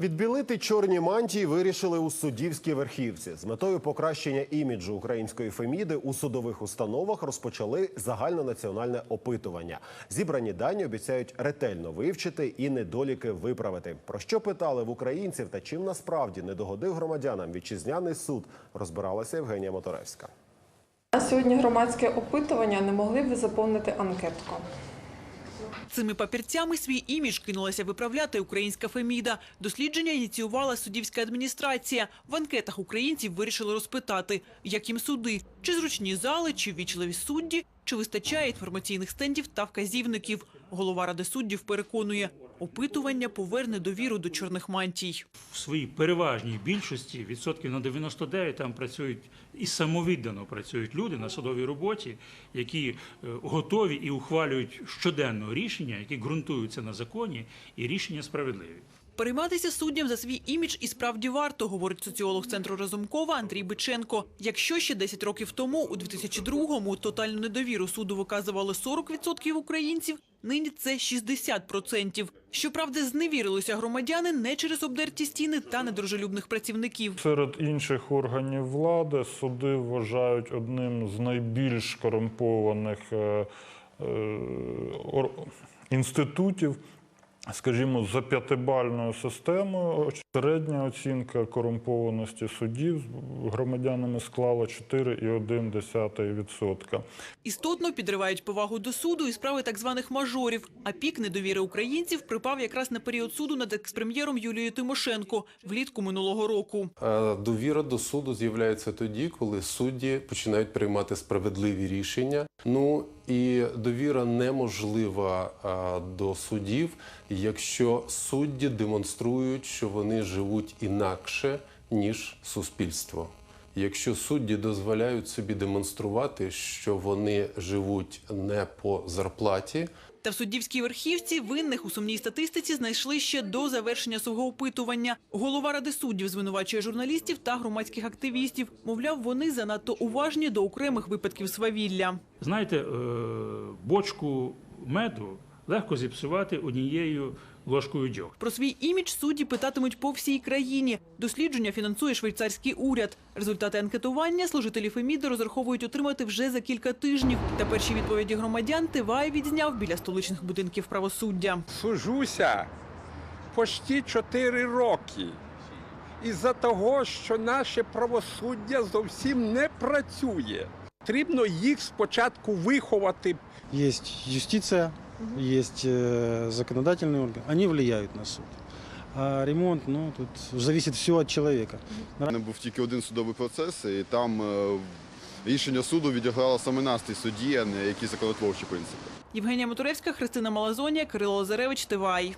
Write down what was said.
Відбілити чорні мантії вирішили у суддівській верхівці. З метою покращення іміджу української феміди у судових установах розпочали загальнонаціональне опитування. Зібрані дані обіцяють ретельно вивчити і недоліки виправити. Про що питали в українців та чим насправді не догодив громадянам вітчизняний суд, розбиралася Євгенія Моторевська. На сьогодні громадське опитування не могли б ви заповнити анкетку. Цими папірцями свій імідж кинулася виправляти українська Феміда. Дослідження ініціювала суддівська адміністрація. В анкетах українців вирішили розпитати, як їм суди, чи зручні зали, чи ввічливі судді, чи вистачає інформаційних стендів та вказівників. Голова ради суддів переконує, опитування поверне довіру до чорних мантій. в своїй переважній більшості відсотків на 99 там працюють і самовіддано працюють люди на судовій роботі, які е, готові і ухвалюють щоденно рішення, які ґрунтуються на законі, і рішення справедливі. Перейматися суддям за свій імідж і справді варто, говорить соціолог центру Разумкова Андрій Биченко. Якщо ще 10 років тому, у 2002-му, тотальну недовіру суду виказували 40% українців, нині це 60%. Щоправда, зневірилися громадяни не через обдерті стіни та недружелюбних працівників. Серед інших органів влади суди вважають одним з найбільш корумпованих е, е, інститутів. Скажімо, за п'ятибальною системою середня оцінка корумпованості суддів громадянами склала 4,1%. Істотно підривають повагу до суду і справи так званих мажорів. А пік недовіри українців припав якраз на період суду над експрем'єром Юлією Тимошенко влітку минулого року. Е, Довіра до суду з'являється тоді, коли судді починають приймати справедливі рішення. Ну і довіра неможлива е, до суддів, якщо судді демонструють, що вони живуть інакше ніж суспільство. Якщо судді дозволяють собі демонструвати, що вони живуть не по зарплаті, Та в суддівській верхівці винних у сумній статистиці знайшли ще до завершення свого опитування. Голова ради суддів звинувачує журналістів та громадських активістів. Мовляв, вони занадто уважні до окремих випадків свавілля. Знаєте, е, бочку меду легко зіпсувати однією ложкою дьогтю. Про свій імідж судді питатимуть по всій країні. Дослідження фінансує швейцарський уряд. Результати анкетування служителі Феміди розраховують отримати вже за кілька тижнів. Та перші відповіді громадян Тивай відзняв біля столичних будинків правосуддя. сужуся почти 4 роки. Із-за того, що наше правосуддя зовсім не працює. Потрібно їх спочатку виховати Есть юстиция, есть э, законодательный орган. Они влияют на суд. А ремонт, ну, тут зависит все від чоловіка. Не був тільки один судовий процес, і там е, рішення суду відіграло саме настрій судді, а не які законотворчі принципи. Євгенія Моторевська, Христина Малазонія, Кирило Лазаревич, Тивай.